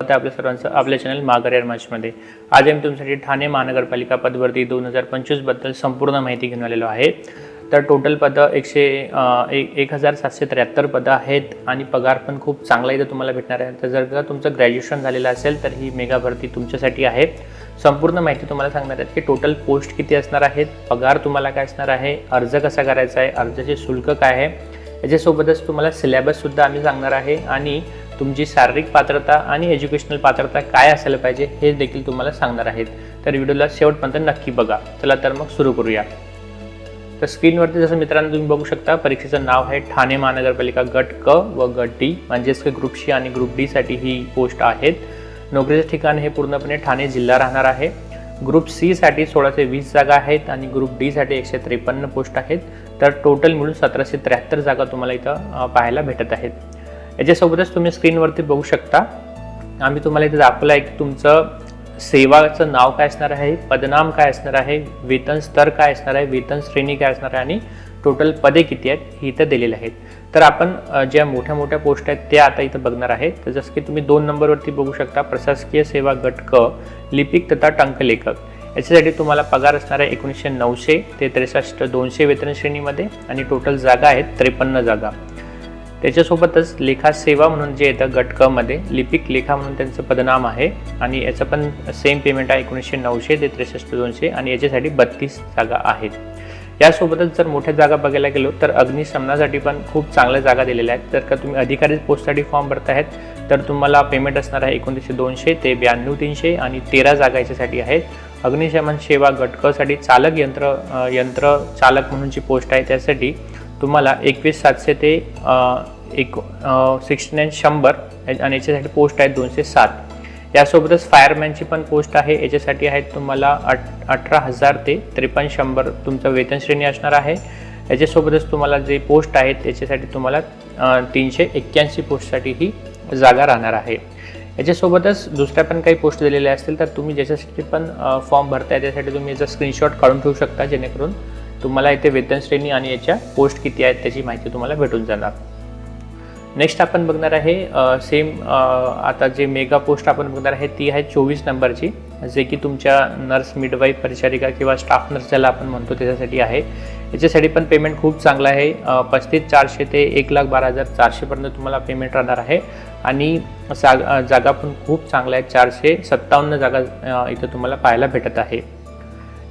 आता आपल्या सर्वांचं आपल्या चॅनल माघार मॅचमध्ये आज आम्ही तुमच्यासाठी ठाणे महानगरपालिका पदभरती दोन हजार पंचवीसबद्दल संपूर्ण माहिती घेऊन आलेलो आहे. तर टोटल पदं एकशे एक एक हजार सातशे त्र्याहत्तर पदं आहेत आणि पगार पण खूप चांगला इथं तुम्हाला भेटणार आहे. तर जर का तुमचं ग्रॅज्युएशन झालेलं असेल तर ही मेगा भरती तुमच्यासाठी आहे. संपूर्ण माहिती तुम्हाला सांगणार आहेत की टोटल पोस्ट किती असणार आहेत पगार तुम्हाला काय असणार आहे अर्ज कसा करायचा आहे अर्जाचे शुल्क काय आहे याच्यासोबतच तुम्हाला सिलेबससुद्धा आम्ही सांगणार आहे. आणि तुमची शारीरिक पात्रता आणि एज्युकेशनल पात्रता काय असायला पाहिजे हे देखील तुम्हाला सांगणार आहेत. तर व्हिडिओला शेवटपर्यंत नक्की बघा. चला तर मग सुरू करूया. तर स्क्रीनवरती जसं मित्रांनो तुम्ही बघू शकता परीक्षेचं नाव आहे ठाणे महानगरपालिका गट क व गट डी. म्हणजेच की ग्रुप सी आणि ग्रुप डीसाठी ही पोस्ट आहेत. नोकरीचं ठिकाण हे पूर्णपणे ठाणे जिल्हा राहणार आहे. ग्रुप सीसाठी सोळाशे वीस जागा आहेत आणि ग्रुप डीसाठी एकशे त्रेपन्न पोस्ट आहेत. तर टोटल मिळून सतराशे त्र्याहत्तर जागा तुम्हाला इथं पाहायला भेटत आहेत. याच्यासोबतच तुम्ही स्क्रीनवरती बघू शकता. आम्ही तुम्हाला इथे दाखवलं आहे की तुमचं सेवाचं नाव काय असणार आहे पदनाम काय असणार आहे वेतन स्तर काय असणार आहे वेतन श्रेणी काय असणार आहे आणि टोटल पदे किती आहेत ही इथं दिलेली आहेत. तर आपण ज्या मोठ्या मोठ्या पोस्ट आहेत त्या आता इथं बघणार आहेत तर जसं की तुम्ही दोन नंबरवरती बघू शकता प्रशासकीय सेवा गट क लिपिक तथा टंकलेखक याच्यासाठी तुम्हाला पगार असणार आहे एकोणीसशे नऊशे ते त्रेसष्ट दोनशे वेतन श्रेणीमध्ये आणि टोटल जागा आहेत त्रेपन्न जागा. त्याच्यासोबतच लेखा सेवा म्हणून जे येतं गट लिपिक लेखा म्हणून त्यांचं पदनाम आहे. आणि याचं पण सेम पेमेंट आहे एकोणीसशे नऊशे ते त्रेसष्ट दोनशे आणि याच्यासाठी बत्तीस जागा आहेत. यासोबतच जर मोठ्या जागा बघायला गेलो तर अग्निशमनासाठी पण खूप चांगल्या जागा दिलेल्या आहेत. जर का तुम्ही अधिकारी पोस्टसाठी फॉर्म भरत आहेत तर तुम्हाला पेमेंट असणार आहे एकोणतीसशे दोनशे ते ब्याण्णव तीनशे आणि तेरा जागा याच्यासाठी आहेत. अग्निशमन सेवा गटकसाठी चालक यंत्र यंत्र चालक म्हणून जी पोस्ट आहे त्यासाठी तुम्हाला एकवीस सातशे ते एक सिक्स्टी नाईन शंभर आणि याच्यासाठी पोस्ट आहेत दोनशे सात. यासोबतच फायरमॅनची पण पोस्ट आहे. याच्यासाठी आहेत तुम्हाला अठ अठरा हजार ते त्रेपन्न शंभर तुमचं वेतन श्रेणी असणार आहे. याच्यासोबतच तुम्हाला जे पोस्ट आहेत त्याच्यासाठी तुम्हाला तीनशे एक्क्याऐंशी पोस्टसाठी ही जागा राहणार आहे. याच्यासोबतच दुसऱ्या पण काही पोस्ट दिलेल्या असतील तर तुम्ही ज्याच्यासाठी पण फॉर्म भरताय त्यासाठी तुम्ही याचा स्क्रीनशॉट काढून ठेवू शकता जेणेकरून तुम्हाला इथे वेतन श्रेणी आणि याच्या पोस्ट किती आहेत त्याची माहिती तुम्हाला भेटून जाणार. नेक्स्ट आपण बघणार आहे सेम आता जे मेगा पोस्ट आपण बघणार आहे ती आहे चोवीस नंबरची जे की तुमच्या नर्स मिडवाईफ परिचारिका किंवा स्टाफ नर्स ज्याला आपण म्हणतो त्याच्यासाठी आहे. याच्यासाठी पण पेमेंट खूप चांगलं आहे. पस्तीस चारशे ते एक लाख बारा हजार चारशेपर्यंत तुम्हाला पेमेंट राहणार आहे. आणि जाग जागा पण खूप चांगल्या आहेत. चारशे सत्तावन्न जागा इथं तुम्हाला पाहायला भेटत आहे.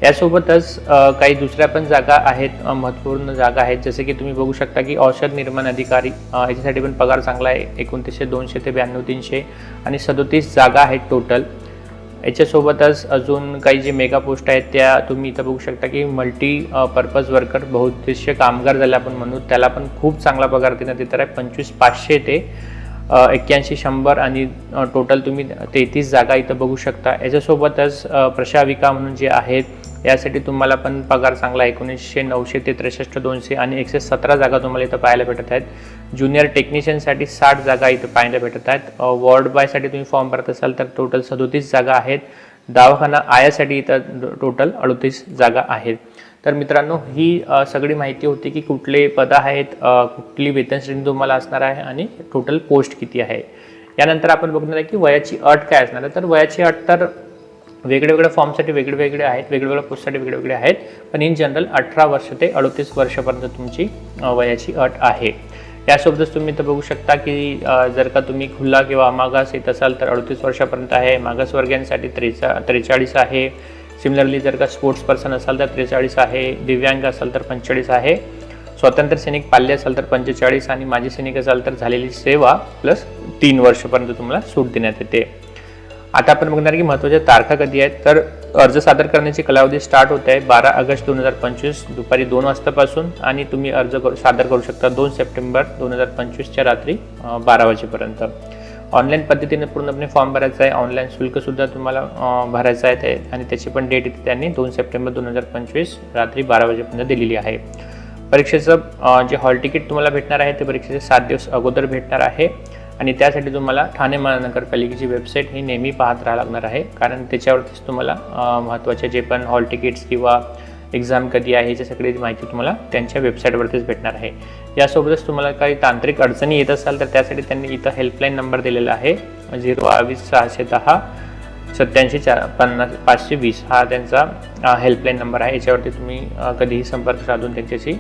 यासोबतच काही दुसऱ्या पण जागा आहेत महत्त्वपूर्ण जागा आहेत. जसे की तुम्ही बघू शकता की औषध निर्माण अधिकारी याच्यासाठी पण पगार चांगला आहे. एकोणतीसशे दोनशे ते ब्याण्णव तीनशे आणि सदोतीस जागा आहेत टोटल याच्यासोबतच अजून काही जे मेगा पोस्ट आहेत त्या तुम्ही इथं बघू शकता की मल्टी पर्पज वर्कर बहुउद्देशीय कामगार ज्याला आपण म्हणू त्याला पण खूप चांगला पगार देण्यात येणार आहे. पंचवीस पाचशे ते एक्क्याऐंशी शंभर आणि टोटल तुम्ही तेहतीस जागा इथं बघू शकता. याच्यासोबतच प्रशाविका म्हणून जे आहेत यासाठी तुम्हाला पण पगार चांगला एकोणीसशे नऊशे ते त्रेसष्ट दोनशे आणि एकशे सतरा जागा तुम्हाला इथं पाहायला भेटत आहेत. ज्युनियर टेक्निशियनसाठी साठ जागा इथं पाहायला भेटत आहेत. वॉर्ड बायसाठी तुम्ही फॉर्म भरत असाल तर टोटल सदोतीस जागा आहेत. दवाखाना आयासाठी इथं टोटल अडतीस जागा आहेत. तर मित्रांनो ही सगळी माहिती होती की कुठले पद आहेत कुठली वेतन श्रेणी तुम्हाला असणार आहे आणि टोटल पोस्ट किती आहे. यानंतर आपण बघणार आहे की वयाची अट काय असणार आहे. तर वयाची अट तर वेगळे वेगळ्या फॉर्मसाठी वेगळे वेगळे आहेत वेगवेगळ्या पोस्टसाठी वेगवेगळे आहेत पण इन जनरल अठरा वर्ष ते अडतीस वर्षापर्यंत तुमची वयाची अट आहे. यासोबतच तुम्ही इथं बघू शकता की जर का तुम्ही खुल्ला किंवा मागास येत असाल तर अडतीस वर्षापर्यंत आहे मागासवर्गीयांसाठी त्रेचा त्रेचाळीस आहे. सिमिलरली जर का स्पोर्ट्स पर्सन असाल तर त्रेचाळीस आहे दिव्यांग असाल तर पंचेचाळीस आहे. स्वातंत्र्य सैनिक पाल्य असाल तर पंचेचाळीस आणि माजी सैनिक असाल तर झालेली सेवा प्लस तीन वर्षपर्यंत तुम्हाला सूट देण्यात येते. आता आपण बघणार की महत्त्वाच्या तारखा कधी आहेत. तर अर्ज सादर करण्याची कालावधी स्टार्ट होत आहे बारा ऑगस्ट दोन हजार पंचवीस दुपारी दोन वाजतापासून आणि तुम्ही अर्ज करू सादर करू शकता दोन सप्टेंबर दोन हजार पंचवीसच्या रात्री बारा वाजेपर्यंत. ऑनलाईन पद्धतीने पूर्णपणे फॉर्म भरायचा आहे. ऑनलाईन शुल्कसुद्धा तुम्हाला भरायचं आहे ते. आणि त्याची पण डेट इथे त्यांनी दोन सप्टेंबर दोन हजार पंचवीस रात्री बारा वाजेपर्यंत दिलेली आहे. परीक्षेचं जे हॉल तिकीट तुम्हाला भेटणार आहे ते परीक्षेचे सात दिवस अगोदर भेटणार आहे. आणि त्यासाठी तुम्हाला ठाणे महानगरपालिकेची वेबसाईट ही नेहमी पाहत राहावं लागणार आहे. कारण त्याच्यावरतीच तुम्हाला महत्त्वाचे जे पण हॉल तिकीट्स किंवा एक्झाम कधी आहे याची सगळी माहिती तुम्हाला त्यांच्या वेबसाईटवरतीच भेटणार आहे. यासोबतच तुम्हाला काही तांत्रिक अडचणी येत असाल तर त्यासाठी त्यांनी इथं हेल्पलाईन नंबर दिलेला आहे. झिरो बावीस सहाशे दहा सत्याऐंशी चार पन्नास पाचशे वीस हा त्यांचा हेल्पलाईन नंबर आहे. याच्यावरती तुम्ही कधीही संपर्क साधून त्यांच्याशी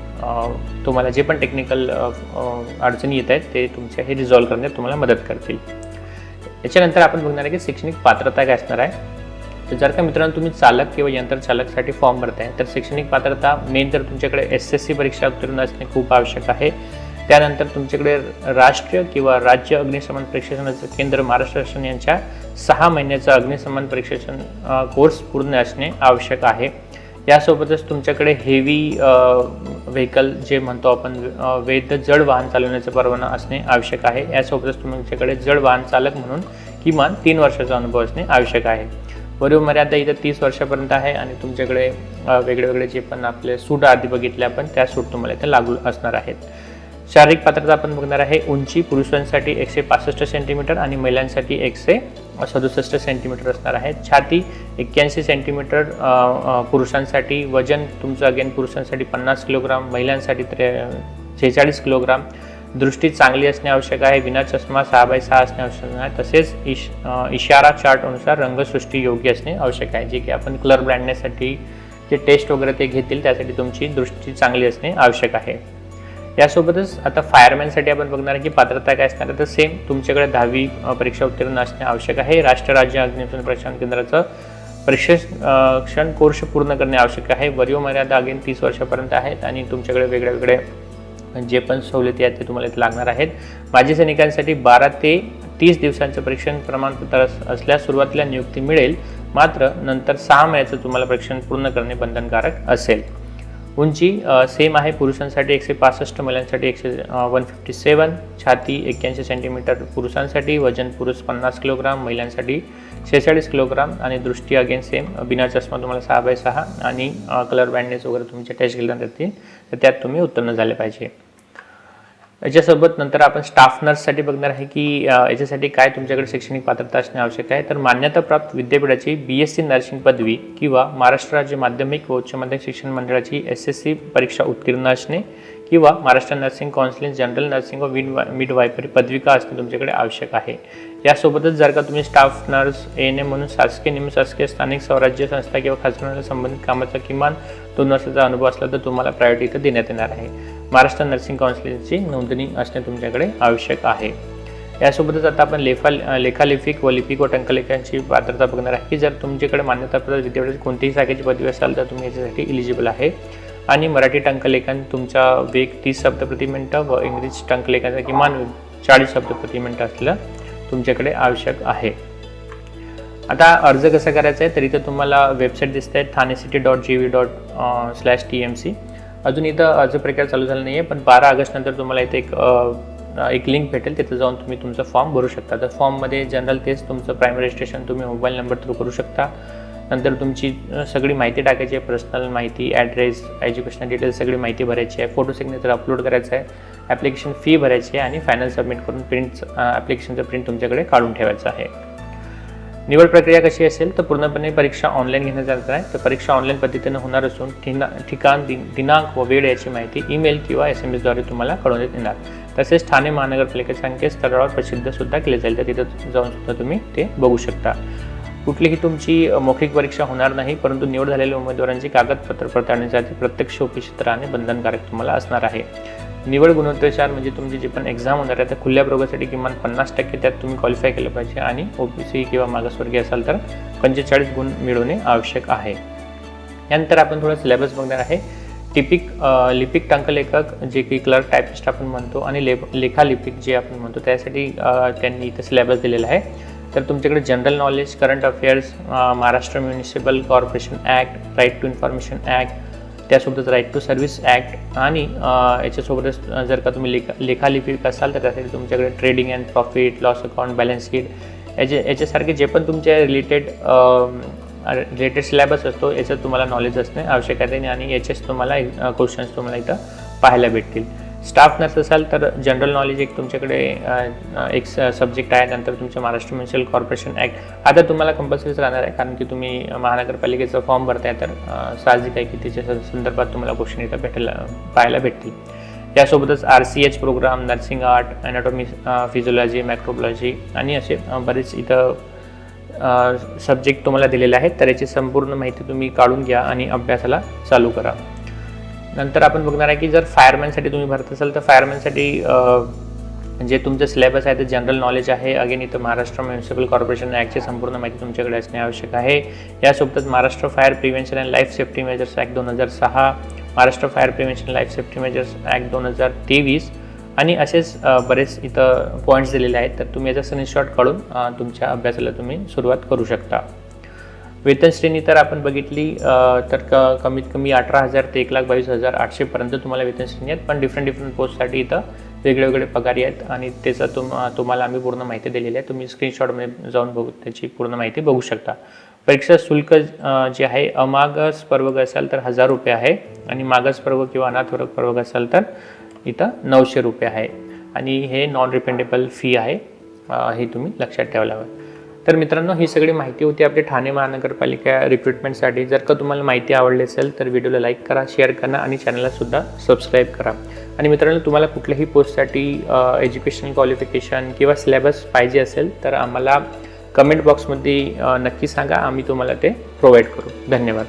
तुम्हाला जे पण टेक्निकल अडचणी येत आहेत ते तुमच्या हे रिझॉल्व्ह करण्यात तुम्हाला मदत करतील. याच्यानंतर आपण बघणार आहे की शैक्षणिक पात्रता काय असणार आहे. तर जर का मित्रांनो तुम्ही चालक किंवा यंत्रचालकसाठी फॉर्म भरताय तर शैक्षणिक पात्रता मेन तर तुमच्याकडे एस एस सी परीक्षा उत्तीर्ण असणे खूप आवश्यक आहे. त्यानंतर तुमच्याकडे राष्ट्रीय किंवा राज्य अग्निशमन प्रशिक्षणाचं केंद्र महाराष्ट्र शासन यांच्या सहा महिन्याचा अग्निशमन प्रशिक्षण कोर्स पूर्ण असणे आवश्यक आहे. यासोबतच तुमच्याकडे हेवी व्हेकल जे म्हणतो आपण वैध जड वाहन चालवण्याचा परवाना असणे आवश्यक आहे. यासोबतच तुमच्याकडे जड वाहन चालक म्हणून किमान तीन वर्षाचा अनुभव असणे आवश्यक आहे. वरीव मर्यादा इथं तीस वर्षापर्यंत आहे आणि तुमच्याकडे वेगळे वेगळे जे पण आपले सूट आधी बघितले आपण त्या सूट तुम्हाला इथे लागू असणार आहेत. शारीरिक पात्रता आपण बघणार आहे. उंची पुरुषांसाठी एकशे पासष्ट सेंटीमीटर आणि महिलांसाठी एकशे सदुसष्ट सेंटीमीटर असणार आहे. छाती एक्क्याऐंशी सेंटीमीटर पुरुषांसाठी वजन तुमचं अगेन पुरुषांसाठी पन्नास किलोग्राम महिलांसाठी त्रे शेहेचाळीस किलोग्राम दृष्टी चांगली असणे आवश्यक आहे. विना चष्मा सहा बाय सहा असणे आवश्यक आहे. तसेच इश इशारा इशारा चार्टनुसार रंगसृष्टी योग्य असणे आवश्यक आहे. जे की आपण कलर ब्रँडण्यासाठी जे टेस्ट वगैरे ते घेतील त्यासाठी तुमची दृष्टी चांगली असणे आवश्यक आहे. यासोबतच आता फायरमॅनसाठी आपण बघणार आहे की पात्रता काय असणार आहे. तर सेम तुमच्याकडे दहावी परीक्षा उत्तीर्ण असणे आवश्यक आहे. राष्ट्र राज्य अग्निशमन प्रशिक्षण केंद्राचं प्रशिक्षण कोर्स पूर्ण करणे आवश्यक आहे. वरीव मर्यादा अगेन तीस वर्षापर्यंत आहेत आणि तुमच्याकडे वेगळे वेगळे जे पण सवलती आहेत ते तुम्हाला इथे लागणार आहेत. माजी सैनिकांसाठी बारा ते तीस दिवसांचं परीक्षण प्रमाणपत्र असल्यास सुरुवातीला नियुक्ती मिळेल. मात्र नंतर सहा महिन्याचं तुम्हाला परीक्षण पूर्ण करणे बंधनकारक असेल. उंची सेम आहे पुरुषांसाठी एकशे पासष्ट महिलांसाठी एकशे वन फिफ्टी सेवन छाती एक्क्याऐंशी सेंटीमीटर पुरुषांसाठी वजन पुरुष पन्नास किलोग्राम महिलांसाठी शेहेचाळीस किलोग्राम आणि दृष्टी अगेन सेम बिना चष्मा तुम्हाला सहा बाय सहा आणि कलर बँडेज वगैरे तुमचे टेस्ट केल्यानंतर जातील तर त्यात तुम्ही उत्तीर्ण झाले पाहिजे. याच्यासोबत नंतर आपण स्टाफ नर्ससाठी बघणार आहे की याच्यासाठी काय तुमच्याकडे शैक्षणिक पात्रता असणे आवश्यक आहे. तर मान्यताप्राप्त विद्यापीठाची बी एस सी नर्सिंग पदवी किंवा महाराष्ट्र राज्य माध्यमिक व उच्च माध्यमिक शिक्षण मंडळाची एस एस सी परीक्षा उत्तीर्ण असणे किंवा Maharashtra nursing counselling general nursing व मिड मिड वायपरी पदविका असणे तुमच्याकडे आवश्यक आहे. यासोबतच जर का तुम्ही staff nurse A N M म्हणून शासकीय निमशासकीय स्थानिक स्वराज्य संस्था किंवा खासगी संबंधित कामाचा किमान दोन वर्षाचा अनुभव असला तर तुम्हाला प्रायोरिटी इथं देण्यात येणार आहे. महाराष्ट्र नर्सिंग काउन्सिलची नोंदणी असणे तुमच्याकडे आवश्यक आहे. यासोबतच आता आपण लेफा लेखालिपिक व लिपिक व टंकलेखांची पात्रता बघणार आहे. की जर तुमच्याकडे मान्यताप्राप्त विद्यापीठाची कोणतीही शाखेची पदवी असाल तर तुम्ही याच्यासाठी इलिजिबल आहे. आणि मराठी टंकलेखन तुमचा वेग तीस शब्द प्रति व इंग्रजी टंकलेखनाचा किमान चाळीस शब्द प्रति मिनिटं असलं तुमच्याकडे आवश्यक आहे. आता अर्ज कसा करायचा आहे तर इथं तुम्हाला वेबसाईट दिसत आहे Thane city dot G V dot slash T M C अजून इथं अर्ज प्रक्रिया चालू झाली नाही आहे पण बारा ऑगस्टनंतर तुम्हाला इथे एक एक लिंक भेटेल. तिथं जाऊन तुम्ही तुमचा फॉर्म भरू शकता. तर फॉर्ममध्ये जनरल तेच तुमचं प्रायमरी रजिस्ट्रेशन तुम्ही मोबाईल नंबर थ्रू करू शकता. नंतर तुमची सगळी माहिती टाकायची आहे पर्सनल माहिती ॲड्रेस एज्युकेशनल डिटेल्स सगळी माहिती भरायची आहे. फोटो सिग्नेचर अपलोड करायचं आहे. ॲप्लिकेशन फी भरायची आहे आणि फायनल सबमिट करून प्रिंट ॲप्लिकेशनचं प्रिंट तुमच्याकडे काढून ठेवायचं आहे. निवड प्रक्रिया कशी असेल तर पूर्णपणे परीक्षा ऑनलाईन घेण्यात जाणार आहे. तर परीक्षा ऑनलाईन पद्धतीनं होणार असून ठिना ठिकाण दिन दिनांक व वेळ याची माहिती ईमेल किंवा एस एम एसद्वारे तुम्हाला कळवण्यात येणार. तसेच ठाणे महानगरपालिकेच्या संकेतस्थळावर प्रसिद्ध सुद्धा केले जाईल. तर तिथं जाऊन सुद्धा तुम्ही ते बघू शकता. कुठलीही तुमची मौखिक परीक्षा होणार नाही परंतु निवड झालेल्या उमेदवारांची कागदपत्र पडताळण्यासाठी प्रत्यक्ष उपस्थित राहणे बंधनकारक तुम्हाला असणार आहे. निवड गुणवत्तेनुसार म्हणजे तुमची जी पण एक्झाम होणार आहे त्या खुल्या प्रयोगासाठी किमान पन्नास टक्के त्यात तुम्ही क्वालिफाय केलं पाहिजे. आणि ओ पी सी किंवा मागासवर्गीय असाल तर पंचेचाळीस गुण मिळवणे आवश्यक आहे. यानंतर आपण थोडं सिलेबस बघणार आहे. टिपिक लिपिक टंकलेखक जे की क्लर्क टायपिस्ट आपण म्हणतो आणि ले लेखालिपिक जे आपण म्हणतो त्यासाठी त्यांनी इथं सिलेबस दिलेला आहे. तर तुमच्याकडे general knowledge current affairs Maharashtra municipal corporation act right to information act त्यासोबतच राईट टू सर्व्हिस ॲक्ट आणि याच्यासोबतच जर का तुम्ही लेखा लेखालिपिक असाल तर त्यासाठी तुमच्याकडे trading and profit loss account balance sheet याचे याच्यासारखे जे पण तुमच्या रिलेटेड रिलेटेड सिलेबस असतो याच्यात तुम्हाला नॉलेज असणे आवश्यक आहे आणि याचेच तुम्हाला क्वेश्चन्स तुम्हाला इथं पाहायला भेटतील. स्टाफ नर्स असाल तर जनरल नॉलेज एक तुमच्याकडे एक सब्जेक्ट आहे. नंतर तुमचं महाराष्ट्र म्युन्सिपल कॉर्पोरेशन ॲक्ट आता तुम्हाला कंपल्सरीच राहणार आहे कारण की तुम्ही महानगरपालिकेचा फॉर्म भरताय तर साहजिक आहे की त्याच्या संदर्भात तुम्हाला क्वेश्चन इथं भेटेल पाहायला भेटतील. त्यासोबतच R C H program nursing art anatomy physiology microbiology आणि असे बरेच इथं सब्जेक्ट तुम्हाला दिलेले आहेत. तर याची संपूर्ण माहिती तुम्ही काढून घ्या आणि अभ्यासाला चालू करा. नंतर आपण बघणार आहे की जर फायरमॅनसाठी तुम्ही भरत असाल तर फायरमॅनसाठी जे म्हणजे तुमचं सिलेबस आहे ते जनरल नॉलेज आहे. अगेन इथं महाराष्ट्र म्युन्सिपल कॉर्पोरेशन ॲक्टची संपूर्ण माहिती तुमच्याकडे असणे आवश्यक आहे. यासोबतच Maharashtra fire prevention and life safety measures act दोन हजार सहा Maharashtra fire prevention life safety measures act दोन हजार तेवीस आणि असेच बरेच इथं पॉईंट्स दिलेले आहेत. तर तुम्ही याचा स्क्रीनशॉट काढून तुमच्या अभ्यासाला तुम्ही सुरुवात करू शकता. वेतन श्रेणी तर आपण बघितली तर क कमीत कमी अठरा हजार ते एक लाख बावीस हजार आठशेपर्यंत तुम्हाला वेतन श्रेणी आहेत पण डिफरंट डिफरंट पोस्टसाठी इथं वेगळे वेगळे पगारी आहेत आणि त्याचा तुम तुम्हाला आम्ही पूर्ण माहिती दिलेली आहे. तुम्ही स्क्रीनशॉटमध्ये जाऊन बघू त्याची पूर्ण माहिती बघू शकता. परीक्षा शुल्क जे आहे अमागस प्रवर्ग असाल तर हजार रुपये आहे आणि मागास प्रवर्ग किंवा अनाथ वर्ग प्रवर्ग असाल तर इथं नऊशे रुपये आहे. आणि हे नॉन रिपेंडेबल फी आहे हे तुम्ही लक्षात ठेवायला हवं तर मित्रांनो ही सगळी माहिती होती आपली ठाणे महानगरपालिका रिक्रुटमेंटसाठी जर का तुम्हाला माहिती आवडली असेल तर व्हिडिओला लाईक करा शेअर करा आणि चॅनललासुद्धा सबस्क्राईब करा. आणि मित्रांनो तुम्हाला कुठल्याही पोस्टसाठी एज्युकेशन क्वालिफिकेशन किंवा सिलेबस पाहिजे असेल तर आम्हाला कमेंट बॉक्समध्ये नक्की सांगा. आम्ही तुम्हाला ते प्रोव्हाइड करू. धन्यवाद.